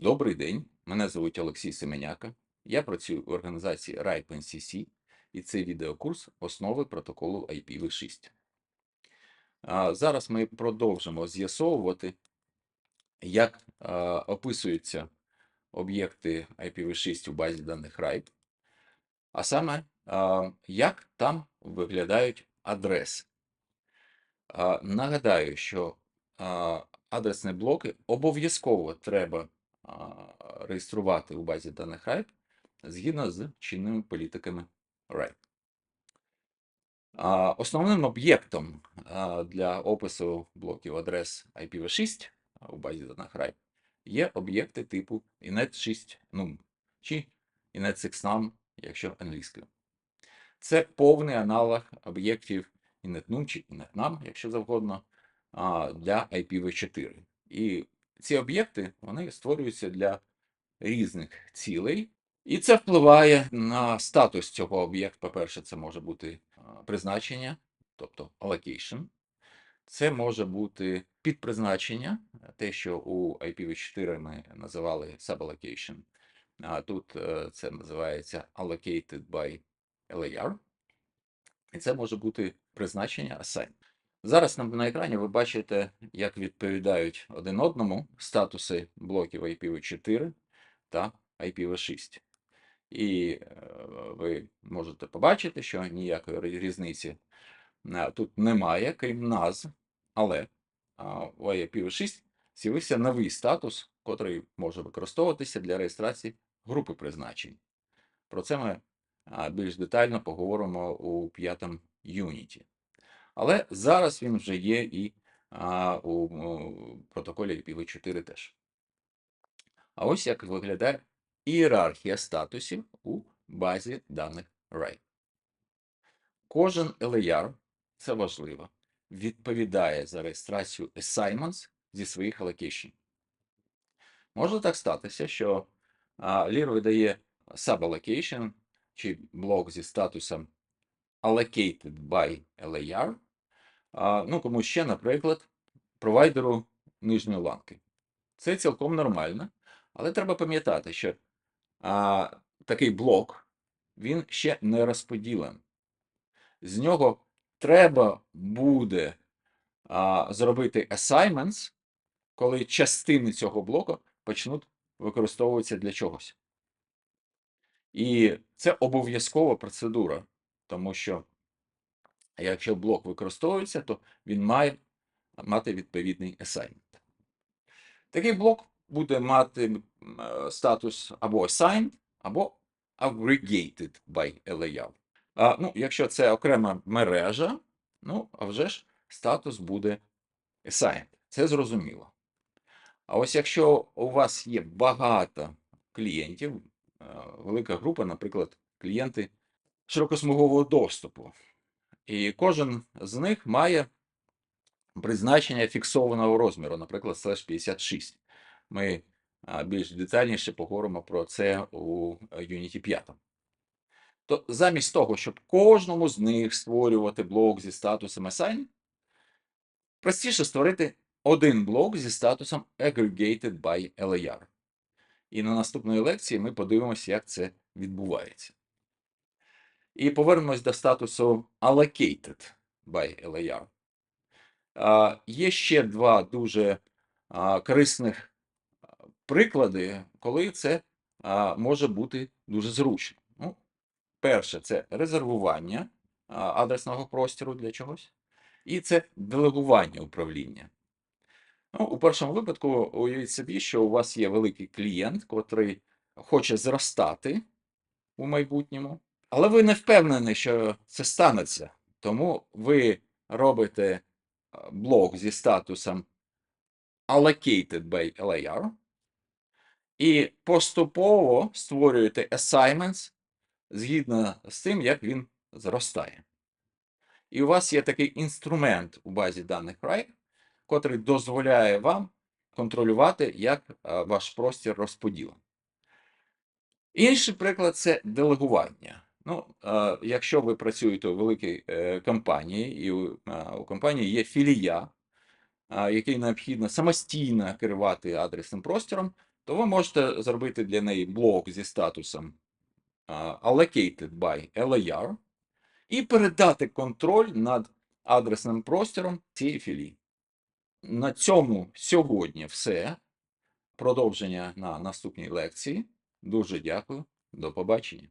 Добрий день, мене звуть Олексій Семеняка. Я працюю в організації RIPE NCC і це відеокурс основи протоколу IPv6. Зараз ми продовжимо з'ясовувати, як описуються об'єкти IPv6 у базі даних RIPE, а саме, як там виглядають адреси. Нагадаю, що адресні блоки обов'язково треба реєструвати у базі даних RIPE згідно з чинними політиками RIPE. Основним об'єктом для опису блоків адрес IPv6 у базі даних RIPE є об'єкти типу inet6 num чи inet6 num, якщо англійською. Це повний аналог об'єктів INET-NUM чи INET-NAM, якщо завгодно, для IPv4. І ці об'єкти вони створюються для різних цілей, і це впливає на статус цього об'єкту. По-перше, це може бути призначення, тобто allocation. Це може бути підпризначення, те, що у IPv4 ми називали suballocation. А тут е, це називається allocated by LAR. І це може бути призначення assign. Зараз на, на екрані ви бачите, як відповідають один одному статуси блоків IPv4 та IPv6. І е, ви можете побачити, що ніякої різниці е, тут немає, крім назв, але у IPv6 з'явився новий статус, котрий може використовуватися для реєстрації групи призначень. Про це ми більш детально поговоримо у п'ятому юніті. Але зараз він вже є і а, у, протоколі IPv4 теж. А ось як виглядає ієрархія статусів у базі даних RAID. Кожен LAR, це важливо, відповідає за реєстрацію assignments зі своїх allocation. Може так статися, що LIR видає suballocation чи блок зі статусом allocated by LAR, ну, комусь ще, наприклад, провайдеру нижньої ланки. Це цілком нормально, але треба пам'ятати, що а, такий блок він ще не розподілений. З нього треба буде а, зробити assignments, коли частини цього блоку почнуть використовуватися для чогось. І це обов'язкова процедура, тому що якщо блок використовується, то він має мати відповідний assignment. Такий блок буде мати е, статус або assigned, або aggregated by LAR. А, ну, якщо це окрема мережа, ну, а вже ж статус буде assigned. Це зрозуміло. А ось якщо у вас є багато клієнтів, е, велика група, наприклад, клієнти широкосмугового доступу, і кожен з них має призначення фіксованого розміру, наприклад, slash 56. Ми більш детальніше поговоримо про це у е, Unity 5. То замість того, щоб кожному з них створювати блок зі статусом assign, простіше створити один блок зі статусом aggregated by LAR. І на наступної лекції ми подивимося, як це відбувається. І повернемось до статусу allocated by LAR. Є ще два дуже корисних приклади, коли це може бути дуже зручно. Ну, перше, це резервування адресного простору для чогось, і це делегування управління. Ну, у першому випадку уявіть собі, що у вас є великий клієнт, котрий хоче зростати у майбутньому, але ви не впевнені, що це станеться. Тому ви робите блок зі статусом allocated by LAR і поступово створюєте assignments згідно з тим, як він зростає. І у вас є такий інструмент у базі даних RIPE, котрий дозволяє вам контролювати, як ваш простір розподілений. Інший приклад це делегування. Ну, якщо ви працюєте у великій е, компанії, і у, компанії є філія, якій необхідно самостійно керувати адресним простором, то ви можете зробити для неї блок зі статусом allocated by LAR і передати контроль над адресним простором цієї філії. На цьому сьогодні все. Продовження на наступній лекції. Дуже дякую. До побачення.